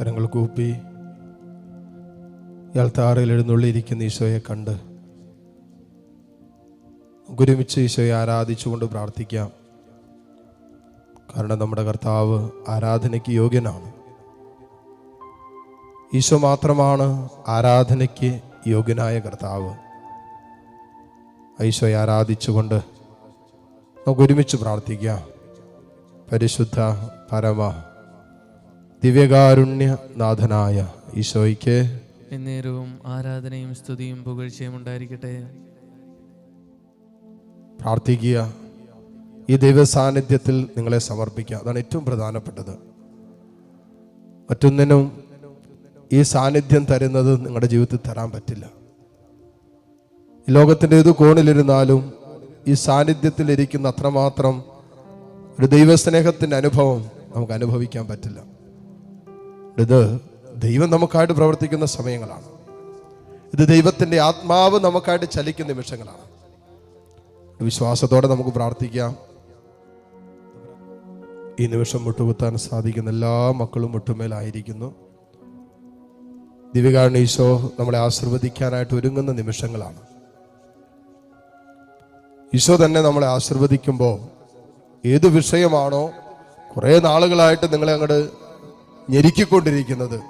കരങ്ങൾ കൂപ്പി ഇയാൾ താറയിൽ എഴുന്നള്ളിയിരിക്കുന്ന ഈശോയെ കണ്ട് ഗുരുമിച്ച് ഈശോയെ ആരാധിച്ചുകൊണ്ട് പ്രാർത്ഥിക്കാം. കാരണം നമ്മുടെ കർത്താവ് ആരാധനയ്ക്ക് യോഗ്യനാണ്. ഈശോ മാത്രമാണ് ആരാധനയ്ക്ക് യോഗ്യനായ കർത്താവ്. ഈശോയെ ആരാധിച്ചുകൊണ്ട് നമുക്ക് ഒരുമിച്ച് പ്രാർത്ഥിക്കാം. പരിശുദ്ധ പരമ ദിവ്യകാരുണ്യനാഥനായ ഈശോയ്ക്ക് എന്നേരവും ആരാധനയും സ്തുതിയും പുകഴ്ചയും ഉണ്ടായിരിക്കട്ടെ. പ്രാർത്ഥിക്കുക. ഈ ദൈവ സാന്നിധ്യത്തിൽ നിങ്ങളെ സമർപ്പിക്കുക. അതാണ് ഏറ്റവും പ്രധാനപ്പെട്ടത്. മറ്റൊന്നിനും ഈ സാന്നിധ്യം തരുന്നത് നിങ്ങളുടെ ജീവിതത്തിൽ തരാൻ പറ്റില്ല. ലോകത്തിന്റെ ഏത് കോണിലിരുന്നാലും ഈ സാന്നിധ്യത്തിൽ ഇരിക്കുന്ന അത്രമാത്രം ഒരു ദൈവസ്നേഹത്തിന്റെ അനുഭവം നമുക്ക് അനുഭവിക്കാൻ പറ്റില്ല. ഇത് ദൈവം നമുക്കായിട്ട് പ്രവർത്തിക്കുന്ന സമയങ്ങളാണ്. ഇത് ദൈവത്തിന്റെ ആത്മാവ് നമുക്കായിട്ട് ചലിക്കുന്ന നിമിഷങ്ങളാണ്. വിശ്വാസത്തോടെ നമുക്ക് പ്രാർത്ഥിക്കാം. ഈ നിമിഷം മുട്ടുകുത്താൻ സാധിക്കുന്ന എല്ലാ മക്കളും മുട്ടുമേലായിരിക്കുന്നു. ദിവ്യകാരണ ഈശോ നമ്മളെ ആശീർവദിക്കാനായിട്ട് ഒരുങ്ങുന്ന നിമിഷങ്ങളാണ്. ഈശോ തന്നെ നമ്മളെ ആശീർവദിക്കുമ്പോൾ ഏത് വിഷയമാണോ കുറേ നാളുകളായിട്ട് നിങ്ങളെ അങ്ങോട്ട് ഞെരുക്കിക്കൊണ്ടിരിക്കുന്നത്.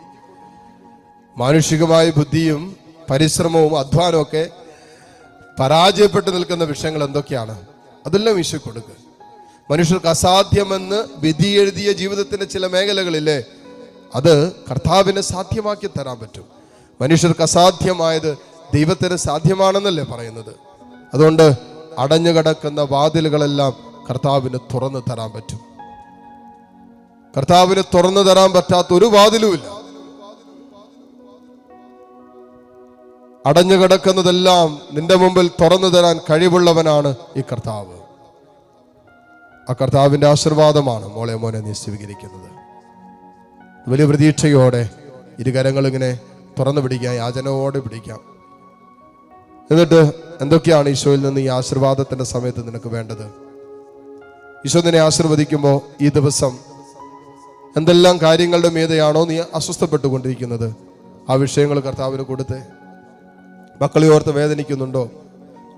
മാനുഷികമായ ബുദ്ധിയും പരിശ്രമവും അധ്വാനവും ഒക്കെ പരാജയപ്പെട്ടു നിൽക്കുന്ന വിഷയങ്ങൾ എന്തൊക്കെയാണ്? അതെല്ലാം ഈശോ കൊടുക്കുക. മനുഷ്യർക്ക് അസാധ്യമെന്ന് വിധി എഴുതിയ ജീവിതത്തിന്റെ ചില മേഖലകളില്ലേ അത് കർത്താവിനെ സാധ്യമാക്കി തരാൻ പറ്റും. മനുഷ്യർക്ക് അസാധ്യമായത് ദൈവത്തിന് സാധ്യമാണെന്നല്ലേ പറയുന്നത്. അതുകൊണ്ട് അടഞ്ഞുകിടക്കുന്ന വാതിലുകളെല്ലാം കർത്താവിന് തുറന്നു തരാൻ പറ്റും. കർത്താവിന് തുറന്നു തരാൻ പറ്റാത്ത ഒരു വാതിലുമില്ല. അടഞ്ഞു കിടക്കുന്നതെല്ലാം നിന്റെ മുമ്പിൽ തുറന്നു തരാൻ കഴിവുള്ളവനാണ് ഈ കർത്താവ്. ആ കർത്താവിന്റെ ആശീർവാദമാണ് മോളെ മോനെ നീ സ്വീകരിക്കുന്നത്. വലിയ പ്രതീക്ഷയോടെ ഇരുകരങ്ങൾ ഇങ്ങനെ തുറന്നു പിടിക്കാം യാചനയോടെ പിടിക്കാം. എന്നിട്ട് എന്തൊക്കെയാണ് ഈശോയിൽ നിന്ന് ഈ ആശീർവാദത്തിന്റെ സമയത്ത് നിനക്ക് വേണ്ടത്? ഈശോ നിന്നെ ആശീർവദിക്കുമ്പോൾ ഈ ദിവസം എന്തെല്ലാം കാര്യങ്ങളുടെ മീതെയാണോ നീ അസ്വസ്ഥപ്പെട്ടുകൊണ്ടിരിക്കുന്നത്? ആ വിഷയങ്ങൾ കർത്താവിന് കൊടുത്തേ. മക്കളെ ഓർത്ത് വേദനിക്കുന്നുണ്ടോ?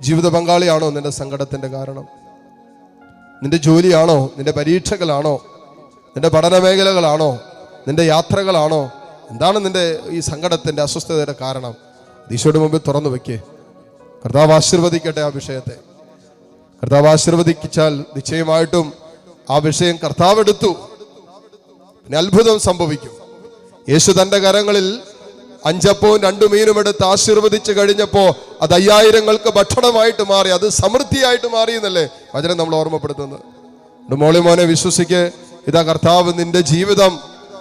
ജീവിത പങ്കാളിയാണോ നിന്റെ സങ്കടത്തിന്റെ കാരണം? നിന്റെ ജോലിയാണോ? നിന്റെ പരീക്ഷകളാണോ? നിന്റെ പഠന മേഖലകളാണോ? നിന്റെ യാത്രകളാണോ? എന്താണ് നിന്റെ ഈ സങ്കടത്തിന്റെ അസ്വസ്ഥതയുടെ കാരണം? ഈശോയുടെ മുമ്പിൽ തുറന്നു വെക്കേ. കർത്താവ് ആശീർവദിക്കട്ടെ ആ വിഷയത്തെ. കർത്താവ് ആശീർവദിച്ചാൽ നിശ്ചയമായിട്ടും ആ വിഷയം കർത്താവ് എടുത്തു. പിന്നെ അത്ഭുതം സംഭവിക്കും. യേശു തന്റെ കരങ്ങളിൽ അഞ്ചപ്പവും രണ്ടു മീനും എടുത്ത് ആശീർവദിച്ചു കഴിഞ്ഞപ്പോ അത് അയ്യായിരങ്ങൾക്ക് ഭക്ഷണമായിട്ട് മാറി അത് സമൃദ്ധിയായിട്ട് മാറി എന്നല്ലേ വചനം നമ്മൾ ഓർമ്മപ്പെടുത്തുന്നത്. മോളി മോനെ വിശ്വസിക്ക്. ഇതാ കർത്താവ് നിന്റെ ജീവിതം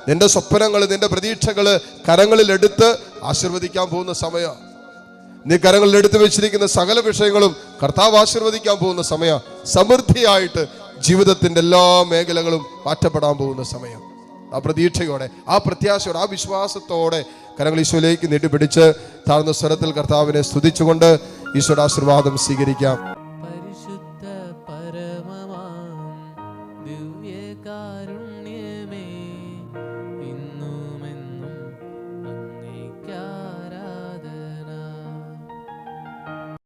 നിന്റെ സ്വപ്നങ്ങൾ നിന്റെ പ്രതീക്ഷകൾ കരങ്ങളിൽ എടുത്ത് ആശീർവദിക്കാൻ പോകുന്ന സമയം. നീ കരങ്ങളിൽ എടുത്തു വെച്ചിരിക്കുന്ന സകല വിഷയങ്ങളും കർത്താവ് ആശീർവദിക്കാൻ പോകുന്ന സമയം. സമൃദ്ധിയായിട്ട് ജീവിതത്തിന്റെ എല്ലാ മേഖലകളും മാറ്റപ്പെടാൻ പോകുന്ന സമയം. ആ പ്രതീക്ഷയോടെ ആ പ്രത്യാശയോടെ ആ വിശ്വാസത്തോടെ കരങ്ങൾ ഈശോയിലേക്ക് നീട്ടിപ്പിടിച്ച് താഴ്ന്ന സ്വരത്തിൽ കർത്താവിനെ സ്തുതിച്ചുകൊണ്ട് ഈശോയുടെ ആശീർവാദം സ്വീകരിക്കാം.